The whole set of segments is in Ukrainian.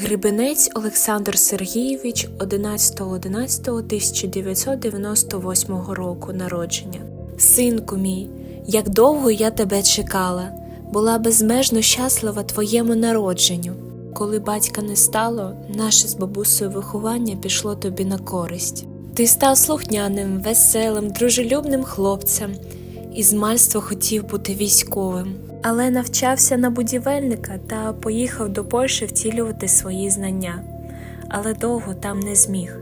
Грибинець Олександр Сергійович 11.11.1998 року народження. Синку мій, як довго я тебе чекала, була безмежно щаслива твоєму народженню. Коли батька не стало, наше з бабусею виховання пішло тобі на користь. Ти став слухняним, веселим, дружелюбним хлопцем і з мальства хотів бути військовим, але навчався на будівельника та поїхав до Польщі втілювати свої знання. Але довго там не зміг,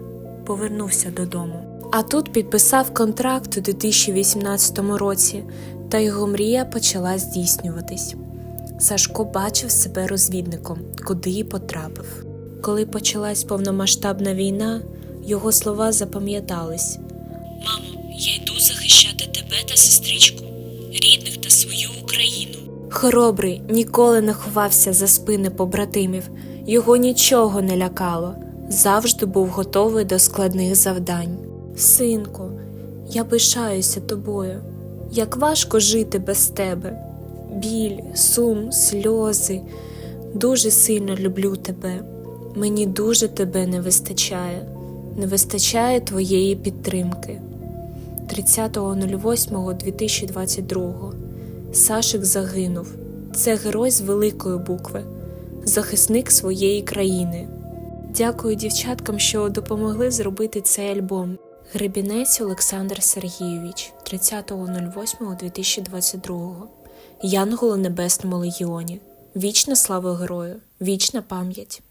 повернувся додому. А тут підписав контракт у 2018 році, та його мрія почала здійснюватись. Сашко бачив себе розвідником, куди й потрапив. Коли почалась повномасштабна війна, його слова запам'ятались. Мамо, я йду захищати тебе та сестричку, рідних та свою Україну. Хоробрий ніколи не ховався за спини побратимів, його нічого не лякало, завжди був готовий до складних завдань. Синку, я пишаюся тобою. Як важко жити без тебе. Біль, сум, сльози. Дуже сильно люблю тебе. Мені дуже тебе не вистачає. Не вистачає твоєї підтримки. 30.08.2022 Сашик загинув. Це герой з великої букви, захисник своєї країни. Дякую дівчаткам, що допомогли зробити цей альбом. Гребінець Олександр Сергійович 30.08.2022 Янгол Небесному легіоні. Вічна слава герою, вічна пам'ять.